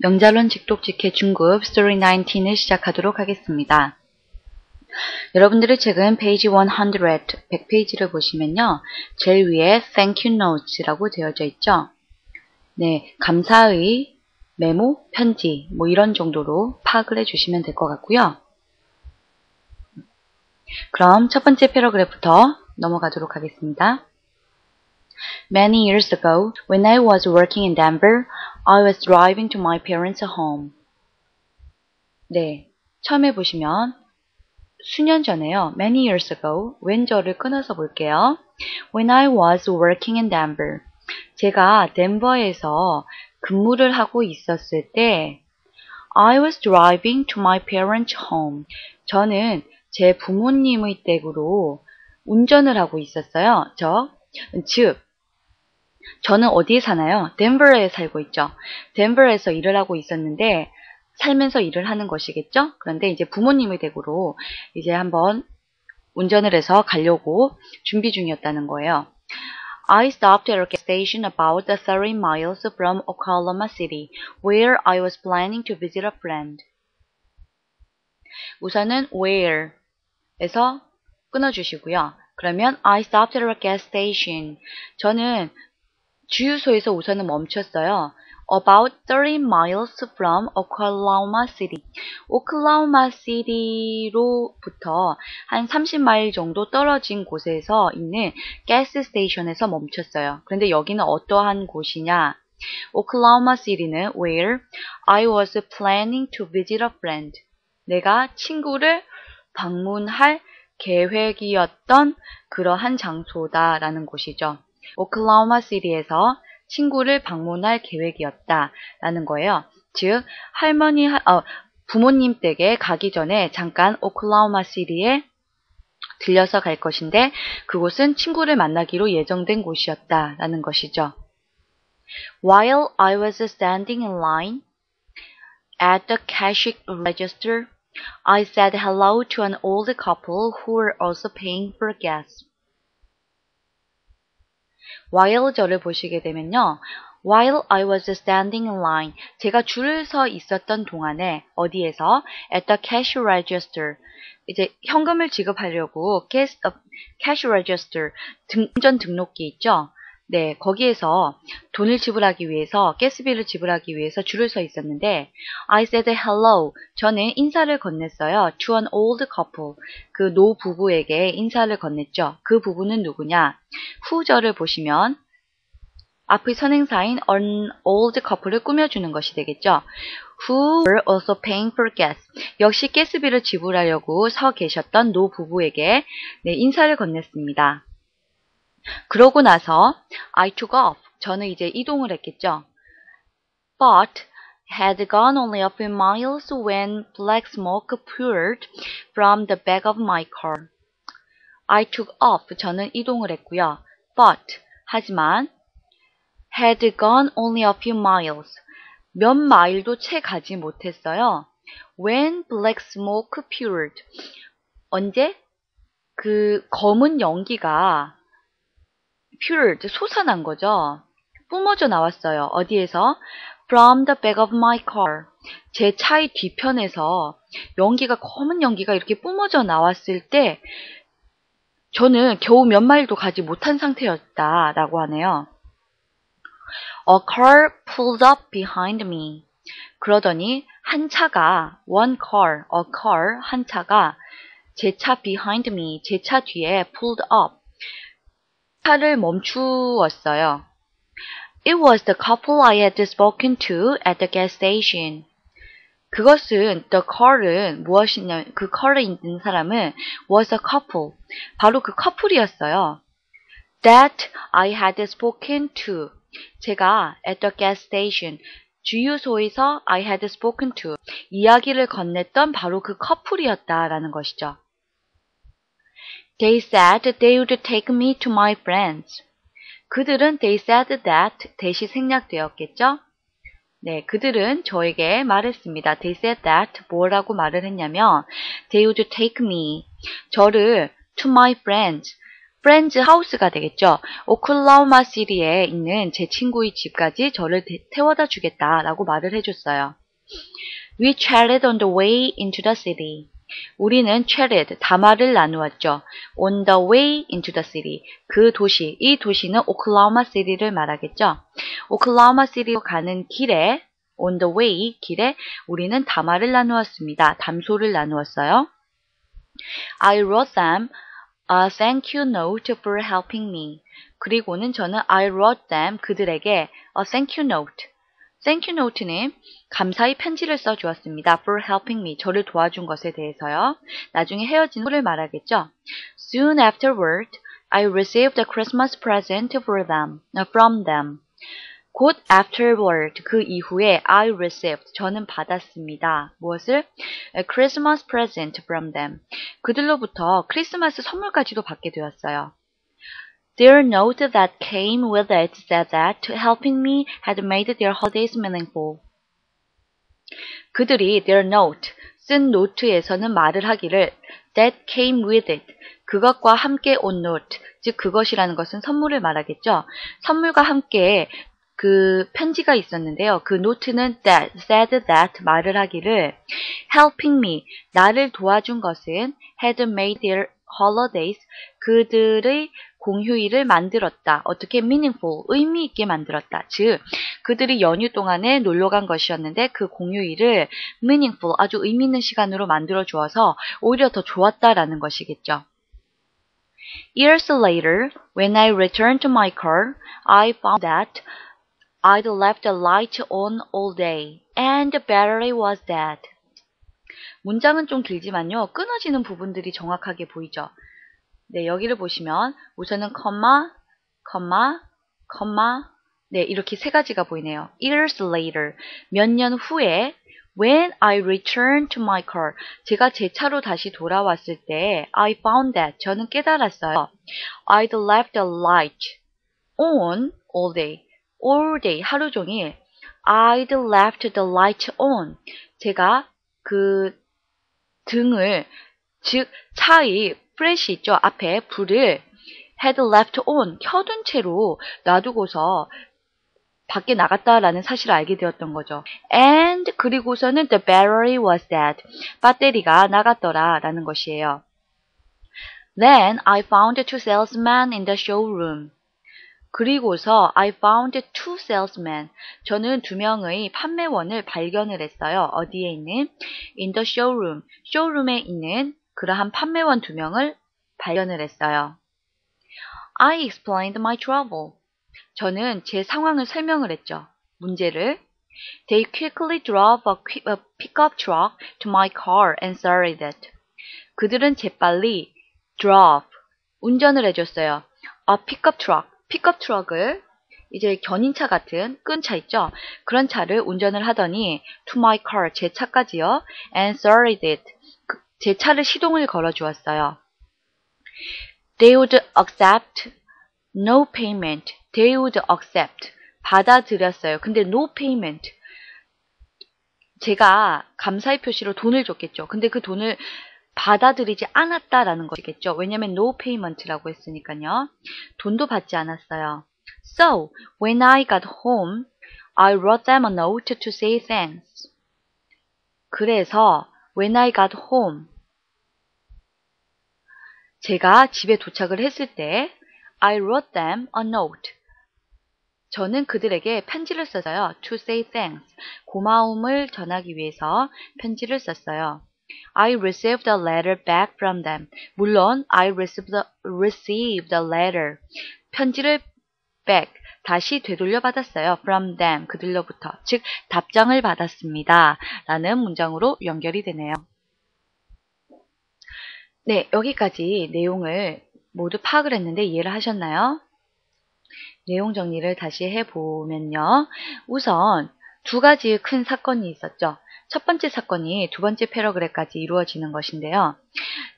명자론 직독직해 중급 스토리 19을 시작하도록 하겠습니다. 여러분들의 책은 페이지 100, 100페이지를 보시면요. 제일 위에 Thank you notes라고 되어져 있죠. 네, 감사의 메모, 편지 뭐 이런 정도로 파악을 해주시면 될 것 같고요. 그럼 첫 번째 패러그래프부터 넘어가도록 하겠습니다. Many years ago, when I was working in Denver, I was driving to my parents' home. 네, 처음에 보시면 수년 전에요. Many years ago, 왼절을 끊어서 볼게요. When I was working in Denver. 제가 덴버에서 근무를 하고 있었을 때 I was driving to my parents' home. 저는 제 부모님의 댁으로 운전을 하고 있었어요. 저, 즉, 저는 어디에 사나요? 덴버에 살고 있죠. 덴버에서 일을 하고 있었는데 살면서 일을 하는 것이겠죠. 그런데 이제 부모님의 댁으로 이제 한번 운전을 해서 가려고 준비 중이었다는 거예요. I stopped at a gas station about 30 miles from Oklahoma City, where I was planning to visit a friend. 우선은 where에서 끊어주시고요. 그러면 I stopped at a gas station. 저는 주유소에서 우선은 멈췄어요. About 30 miles from Oklahoma City. 오클라호마 시티로부터 한 30마일 정도 떨어진 곳에서 있는 가스 스테이션에서 멈췄어요. 그런데 여기는 어떠한 곳이냐? 오클라호마 시티는 where I was planning to visit a friend. 내가 친구를 방문할 계획이었던 그러한 장소다라는 곳이죠. 오클라호마 시티에서 친구를 방문할 계획이었다 라는 거예요. 즉 할머니 어, 부모님 댁에 가기 전에 잠깐 오클라호마 시티에 들려서 갈 것인데 그곳은 친구를 만나기로 예정된 곳이었다 라는 것이죠. While I was standing in line at the cash register, I said hello to an old couple who were also paying for gas. While절을 보시게 되면요. While I was standing in line, 제가 줄을 서 있었던 동안에 어디에서 at the cash register, 이제 현금을 지급하려고 cash, cash register 등전 등록기 있죠. 네, 거기에서 돈을 지불하기 위해서 가스비를 지불하기 위해서 줄을 서 있었는데 I said hello. 저는 인사를 건넸어요. To an old couple. 그 노 부부에게 인사를 건넸죠. 그 부부는 누구냐? 후절을 보시면 앞의 선행사인 an old couple을 꾸며주는 것이 되겠죠. Who were also paying for gas. 역시 가스비를 지불하려고 서 계셨던 노 부부에게 네, 인사를 건넸습니다. 그러고 나서 I took off. 저는 이제 이동을 했겠죠. But had gone only a few miles when black smoke poured from the back of my car. I took off. 저는 이동을 했고요. But 하지만 had gone only a few miles. 몇 마일도 채 가지 못했어요. When black smoke poured. 언제? 그 검은 연기가 pure, 솟아난 거죠. 뿜어져 나왔어요. 어디에서? From the back of my car. 제 차의 뒤편에서 연기가, 검은 연기가 이렇게 뿜어져 나왔을 때 저는 겨우 몇 마일도 가지 못한 상태였다라고 하네요. A car pulled up behind me. 그러더니 한 차가 one car, a car 한 차가 제 차 behind me, 제 차 뒤에 pulled up 차를 멈추었어요. It was the couple I had spoken to at the gas station. 그것은 the car은 무엇이냐 그 car에 있는 사람은 was a couple 바로 그 커플이었어요. That I had spoken to 제가 at the gas station 주유소에서 I had spoken to 이야기를 건넸던 바로 그 커플이었다라는 것이죠. They said they would take me to my friends. 그들은 they said that 대시 생략되었겠죠? 네, 그들은 저에게 말했습니다. They said that 뭐라고 말을 했냐면 they would take me 저를 to my friends 프렌즈 하우스가 되겠죠. 오클라호마 시리에 있는 제 친구의 집까지 저를 태워다 주겠다라고 말을 해줬어요. We chatted on the way into the city. 우리는 chatted, 담화를 나누었죠. On the way into the city. 그 도시, 이 도시는 오클라호마 시리를 말하겠죠. 오클라호마 시리로 가는 길에 on the way, 길에 우리는 담화를 나누었습니다. 담소를 나누었어요. I wrote them a thank you note for helping me. 그리고는 저는 I wrote them 그들에게 a thank you note. Thank you note는 감사의 편지를 써주었습니다. for helping me. 저를 도와준 것에 대해서요. 나중에 헤어진 후를 말하겠죠. Soon afterward, I received a Christmas present for them, from them. 곧 afterward 그 이후에 I received 저는 받았습니다. 무엇을? A Christmas present from them. 그들로부터 크리스마스 선물까지도 받게 되었어요. Their note that came with it said that helping me had made their holidays meaningful. 그들이 their note 쓴 노트에서는 말을 하기를 that came with it 그것과 함께 온 note 즉 그것이라는 것은 선물을 말하겠죠. 선물과 함께 그 편지가 있었는데요. 그 노트는 that, said that 말을 하기를 helping me, 나를 도와준 것은 had made their holidays, 그들의 공휴일을 만들었다. 어떻게 meaningful, 의미 있게 만들었다. 즉, 그들이 연휴 동안에 놀러 간 것이었는데 그 공휴일을 meaningful, 아주 의미 있는 시간으로 만들어 주어서 오히려 더 좋았다라는 것이겠죠. Years later, when I returned to my car, I found that I'd left the light on all day and the battery was dead. 문장은 좀 길지만요. 끊어지는 부분들이 정확하게 보이죠. 네, 여기를 보시면 우선은 컴마, 컴마, 컴마 네, 이렇게 세 가지가 보이네요. Years later, 몇 년 후에 When I returned to my car, 제가 제 차로 다시 돌아왔을 때 I found that, 저는 깨달았어요. I'd left the light on all day. all day, 하루 종일 I'd left the light on. 제가 그 등을, 즉 차의 프레시 있죠. 앞에 불을 had left on, 켜둔 채로 놔두고서 밖에 나갔다라는 사실을 알게 되었던 거죠. And 그리고서는 the battery was dead. 배터리가 나갔더라 라는 것이에요. Then I found two salesmen in the showroom. 그리고서 I found two salesmen. 저는 두 명의 판매원을 발견을 했어요. 어디에 있는? In the showroom. 쇼룸에 있는 그러한 판매원 두 명을 발견을 했어요. I explained my trouble. 저는 제 상황을 설명을 했죠. 문제를. They quickly drove a, a pickup truck to my car and started it. 그들은 재빨리 drove, 운전을 해줬어요. A pickup truck, 픽업 트럭을 이제 견인차 같은 끈 차 있죠? 그런 차를 운전을 하더니 to my car, 제 차까지요. and started it. 제 차를 시동을 걸어 주었어요. They would accept no payment. They would accept. 받아들였어요. 근데 no payment. 제가 감사의 표시로 돈을 줬겠죠. 근데 그 돈을 받아들이지 않았다라는 것이겠죠. 왜냐면 no payment라고 했으니까요. 돈도 받지 않았어요. So, when I got home, I wrote them a note to say thanks. 그래서 when I got home, 제가 집에 도착을 했을 때 I wrote them a note. 저는 그들에게 편지를 썼어요. To say thanks. 고마움을 전하기 위해서 편지를 썼어요. I received a letter back from them. 물론 I received a, received a letter. 편지를 back 다시 되돌려 받았어요. from them 그들로부터 즉 답장을 받았습니다. 라는 문장으로 연결이 되네요. 네, 여기까지 내용을 모두 파악을 했는데 이해를 하셨나요? 내용 정리를 다시 해보면요. 우선 두 가지 큰 사건이 있었죠. 첫 번째 사건이 두 번째 패러그래프까지 이루어지는 것인데요.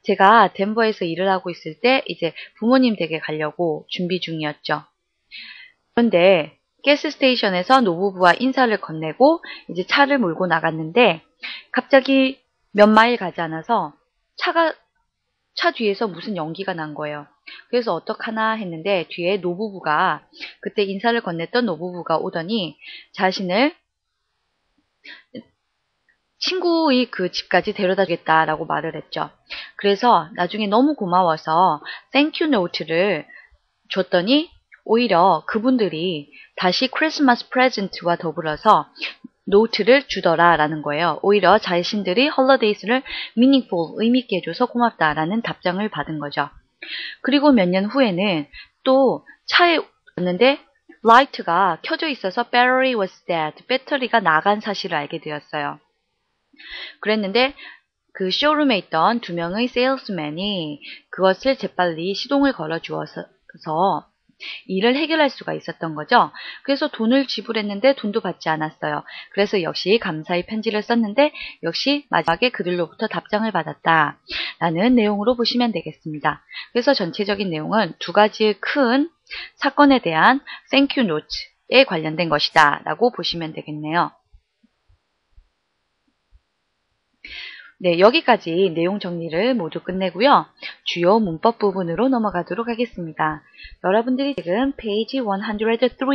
제가 덴버에서 일을 하고 있을 때 이제 부모님 댁에 가려고 준비 중이었죠. 그런데 가스 스테이션에서 노부부와 인사를 건네고 이제 차를 몰고 나갔는데 갑자기 몇 마일 가지 않아서 차가 차 뒤에서 무슨 연기가 난 거예요. 그래서 어떡하나 했는데 뒤에 노부부가 그때 인사를 건넸던 노부부가 오더니 자신을 친구의 그 집까지 데려다 주겠다라고 말을 했죠. 그래서 나중에 너무 고마워서 땡큐 노트를 줬더니 오히려 그분들이 다시 크리스마스 프레젠트와 더불어서 노트를 주더라라는 거예요. 오히려 자신들이 헐러데이스를 미닝풀 의미 있게 해줘서 고맙다라는 답장을 받은 거죠. 그리고 몇 년 후에는 또 차에 왔는데 라이트가 켜져 있어서 battery was dead. 배터리가 나간 사실을 알게 되었어요. 그랬는데 그 쇼룸에 있던 두 명의 세일스맨이 그것을 재빨리 시동을 걸어 주어서 일을 해결할 수가 있었던 거죠. 그래서 돈을 지불했는데 돈도 받지 않았어요. 그래서 역시 감사의 편지를 썼는데 역시 마지막에 그들로부터 답장을 받았다. 라는 내용으로 보시면 되겠습니다. 그래서 전체적인 내용은 두 가지의 큰 사건에 대한 땡큐 노트에 관련된 것이다. 라고 보시면 되겠네요. 네, 여기까지 내용 정리를 모두 끝내고요. 주요 문법 부분으로 넘어가도록 하겠습니다. 여러분들이 지금 페이지 103,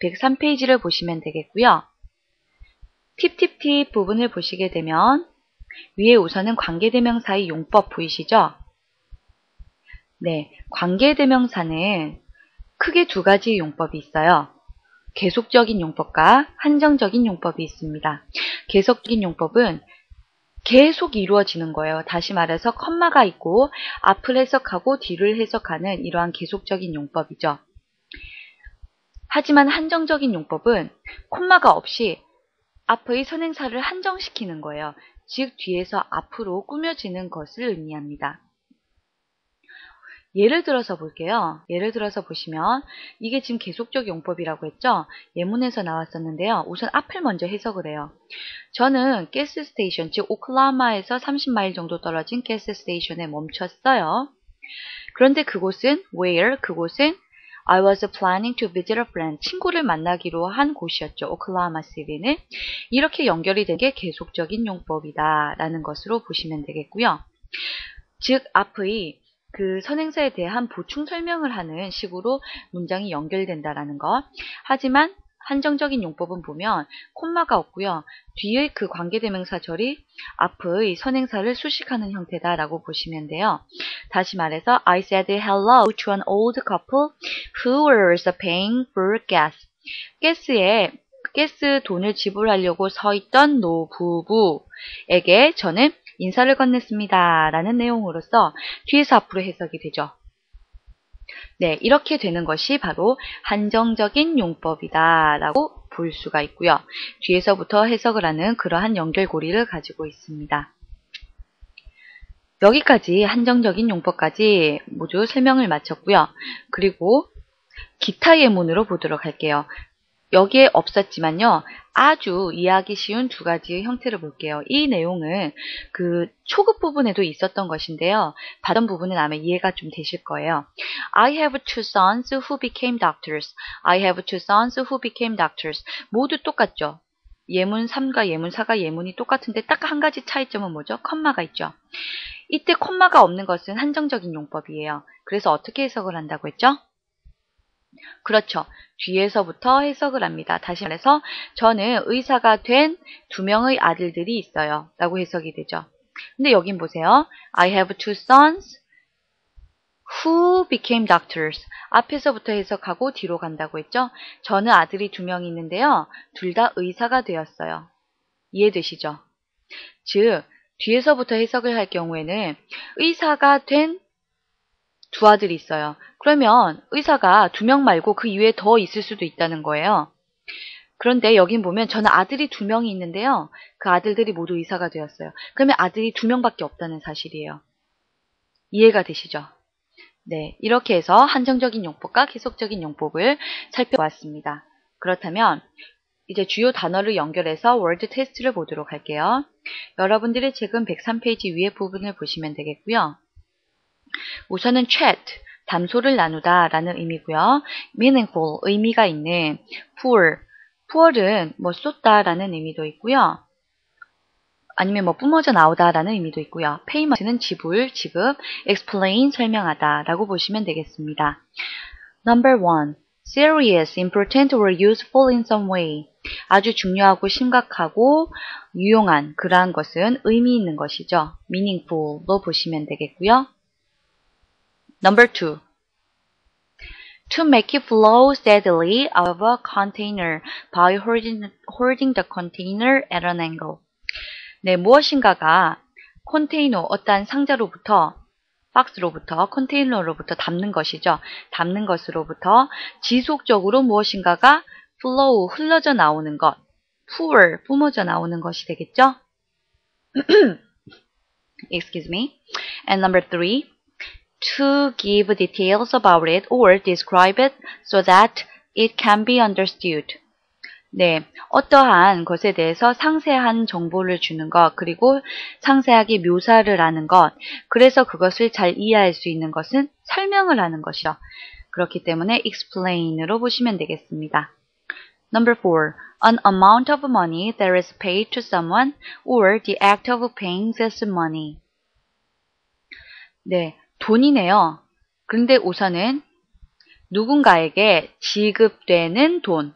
103페이지를 보시면 되겠고요. 팁팁팁 부분을 보시게 되면 위에 우선은 관계대명사의 용법 보이시죠? 네, 관계대명사는 크게 두 가지 용법이 있어요. 계속적인 용법과 한정적인 용법이 있습니다. 계속적인 용법은 계속 이루어지는 거예요. 다시 말해서 컴마가 있고 앞을 해석하고 뒤를 해석하는 이러한 계속적인 용법이죠. 하지만 한정적인 용법은 콤마가 없이 앞의 선행사를 한정시키는 거예요. 즉 뒤에서 앞으로 꾸며지는 것을 의미합니다. 예를 들어서 볼게요. 예를 들어서 보시면 이게 지금 계속적 용법이라고 했죠. 예문에서 나왔었는데요. 우선 앞을 먼저 해석을 해요. 저는 가스 스테이션, 즉 오클라마에서 30마일 정도 떨어진 가스 스테이션에 멈췄어요. 그런데 그곳은 where? 그곳은 I was planning to visit a friend. 친구를 만나기로 한 곳이었죠. 오클라마 시리는. 이렇게 연결이 된 게 계속적인 용법이다. 라는 것으로 보시면 되겠고요. 즉, 앞의 그 선행사에 대한 보충 설명을 하는 식으로 문장이 연결된다라는 것. 하지만 한정적인 용법은 보면 콤마가 없고요. 뒤의 그 관계대명사절이 앞의 선행사를 수식하는 형태다라고 보시면 돼요. 다시 말해서 I said hello to an old couple who was paying for gas. 가스에 가스 돈을 지불하려고 서 있던 노부부에게 저는 인사를 건넸습니다. 라는 내용으로서 뒤에서 앞으로 해석이 되죠. 네, 이렇게 되는 것이 바로 한정적인 용법이다 라고 볼 수가 있고요. 뒤에서부터 해석을 하는 그러한 연결고리를 가지고 있습니다. 여기까지 한정적인 용법까지 모두 설명을 마쳤고요. 그리고 기타 예문으로 보도록 할게요. 여기에 없었지만요. 아주 이해하기 쉬운 두 가지의 형태를 볼게요. 이 내용은 그 초급 부분에도 있었던 것인데요. 받은 부분은 아마 이해가 좀 되실 거예요. I have two sons who became doctors. I have two sons who became doctors. 모두 똑같죠. 예문 3과 예문 4가 예문이 똑같은데 딱 한 가지 차이점은 뭐죠? 컴마가 있죠. 이때 콤마가 없는 것은 한정적인 용법이에요. 그래서 어떻게 해석을 한다고 했죠? 그렇죠. 뒤에서부터 해석을 합니다. 다시 말해서 저는 의사가 된 두 명의 아들들이 있어요. 라고 해석이 되죠. 근데 여긴 보세요. I have two sons who became doctors. 앞에서부터 해석하고 뒤로 간다고 했죠. 저는 아들이 두 명 있는데요. 둘 다 의사가 되었어요. 이해되시죠? 즉, 뒤에서부터 해석을 할 경우에는 의사가 된 두 아들이 있어요. 그러면 의사가 두 명 말고 그 이외에 더 있을 수도 있다는 거예요. 그런데 여긴 보면 저는 아들이 두 명이 있는데요. 그 아들들이 모두 의사가 되었어요. 그러면 아들이 두 명밖에 없다는 사실이에요. 이해가 되시죠? 네, 이렇게 해서 한정적인 용법과 계속적인 용법을 살펴보았습니다. 그렇다면 이제 주요 단어를 연결해서 월드 테스트를 보도록 할게요. 여러분들이 지금 103페이지 위에 부분을 보시면 되겠고요. 우선은 chat, 담소를 나누다 라는 의미고요. meaningful, 의미가 있는 poor, poor은 뭐 쏟다 라는 의미도 있고요. 아니면 뭐 뿜어져 나오다라는 의미도 있고요. payment는 지불, 지급, explain, 설명하다 라고 보시면 되겠습니다. Number one, serious, important or useful in some way. 아주 중요하고 심각하고 유용한 그러한 것은 의미 있는 것이죠. meaningful로 보시면 되겠고요. Number two, to make it flow steadily out of a container by holding, holding the container at an angle. 네, 무엇인가가 컨테이너, 어떠한 상자로부터, 박스로부터, 컨테이너로부터 담는 것이죠. 담는 것으로부터 지속적으로 무엇인가가 flow, 흘러져 나오는 것, pour, 뿜어져 나오는 것이 되겠죠. Excuse me. And number three, to give details about it or describe it so that it can be understood. 네, 어떠한 것에 대해서 상세한 정보를 주는 것, 그리고 상세하게 묘사를 하는 것, 그래서 그것을 잘 이해할 수 있는 것은 설명을 하는 것이죠. 그렇기 때문에 explain으로 보시면 되겠습니다. Number four, an amount of money that is paid to someone or the act of paying this money. 네, 돈이네요. 그런데 우선은 누군가에게 지급되는 돈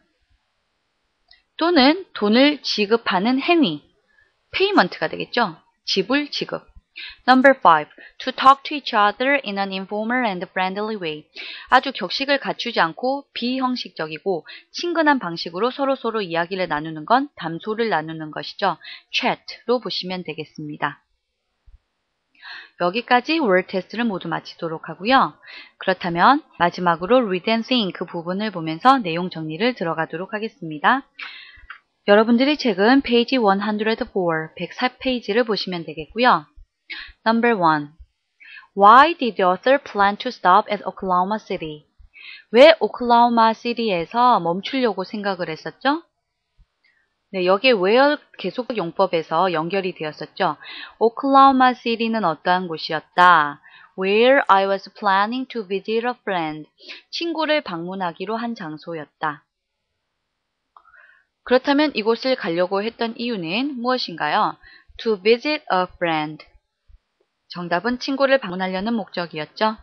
또는 돈을 지급하는 행위 payment가 되겠죠. 지불, 지급. Number 5. To talk to each other in an informal and friendly way. 아주 격식을 갖추지 않고 비형식적이고 친근한 방식으로 서로서로 이야기를 나누는 건 담소를 나누는 것이죠. chat로 보시면 되겠습니다. 여기까지 word 테스트를 모두 마치도록 하고요. 그렇다면 마지막으로 read and think 그 부분을 보면서 내용 정리를 들어가도록 하겠습니다. 여러분들이 책은 페이지 104, 104페이지를 보시면 되겠고요. Number 1. Why did the author plan to stop at Oklahoma City? 왜 오클라호마 시리에서 멈추려고 생각을 했었죠? 네, 여기에 where 계속 용법에서 연결이 되었었죠. 오클라호마 시리는 어떠한 곳이었다. Where I was planning to visit a friend. 친구를 방문하기로 한 장소였다. 그렇다면 이곳을 가려고 했던 이유는 무엇인가요? To visit a friend. 정답은 친구를 방문하려는 목적이었죠.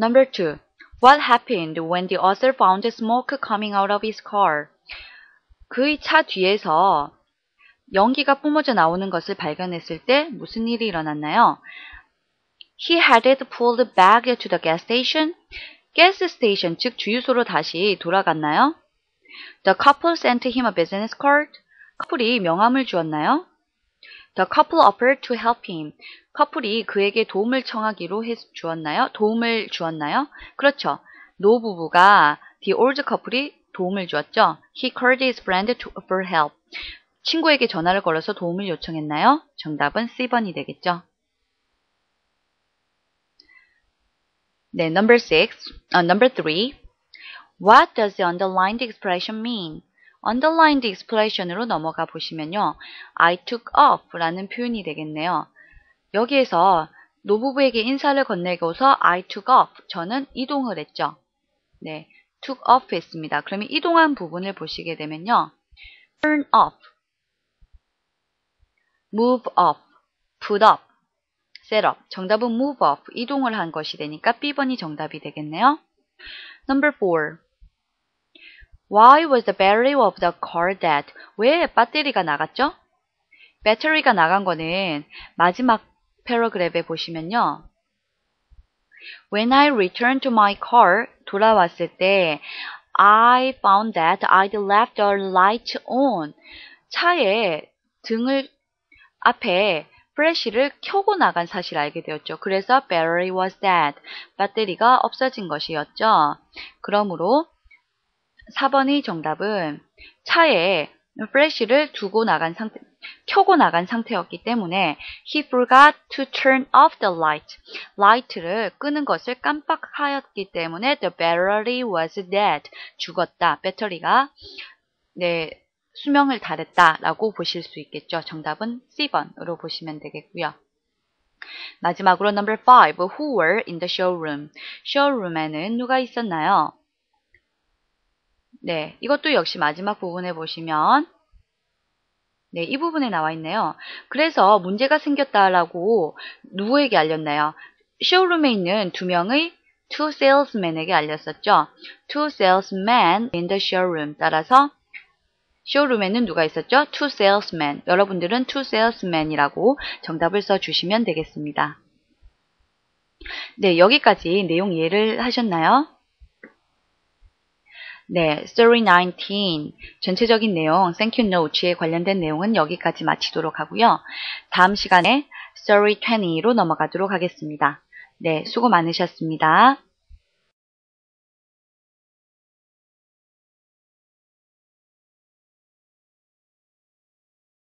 Number 2. What happened when the author found smoke coming out of his car? 그의 차 뒤에서 연기가 뿜어져 나오는 것을 발견했을 때 무슨 일이 일어났나요? He headed pulled back to the gas station. 가스 스테이션, 즉 주유소로 다시 돌아갔나요? The couple sent him a business card. 커플이 명함을 주었나요? The couple offered to help him. 커플이 그에게 도움을 청하기로 해 주었나요? 도움을 주었나요? 그렇죠. 노 부부가 the old couple이 도움을 주었죠. He called his friend to, for help. 친구에게 전화를 걸어서 도움을 요청했나요? 정답은 C번이 되겠죠. 네, number 6, uh, number 3. What does the underlined expression mean? underlined expression으로 넘어가 보시면요. I took off 라는 표현이 되겠네요. 여기에서 노부부에게 인사를 건네고서 I took off. 저는 이동을 했죠. 네, took off 했습니다. 그러면 이동한 부분을 보시게 되면요. turn off, move off, put up, set up. 정답은 move off, 이동을 한 것이 되니까 B번이 정답이 되겠네요. Number 4. Why was the battery of the car dead? 왜 배터리가 나갔죠? 배터리가 나간 거는 마지막 패러그랩에 보시면요. When I returned to my car, 돌아왔을 때 I found that I'd left the light on. 차에 등을 앞에 프레쉬를 켜고 나간 사실을 알게 되었죠. 그래서 battery was dead. 배터리가 없어진 것이었죠. 그러므로 4번의 정답은 차에 플래시를 두고 나간 상태, 켜고 나간 상태였기 때문에 he forgot to turn off the light. light를 끄는 것을 깜빡하였기 때문에 the battery was dead. 죽었다. 배터리가 네, 수명을 다했다라고 보실 수 있겠죠. 정답은 C번으로 보시면 되겠고요. 마지막으로 number 5. Who were in the showroom? showroom에는 누가 있었나요? 네, 이것도 역시 마지막 부분에 보시면 네, 이 부분에 나와 있네요. 그래서 문제가 생겼다라고 누구에게 알렸나요? 쇼룸에 있는 두 명의 two salesmen에게 알렸었죠. two salesmen in the showroom. 따라서 쇼룸에는 누가 있었죠? two salesmen. 여러분들은 two salesmen이라고 정답을 써주시면 되겠습니다. 네, 여기까지 내용 이해를 하셨나요? 네, Story 19 전체적인 내용, Thank you Note에 관련된 내용은 여기까지 마치도록 하고요. 다음 시간에 Story 20로 넘어가도록 하겠습니다. 네, 수고 많으셨습니다.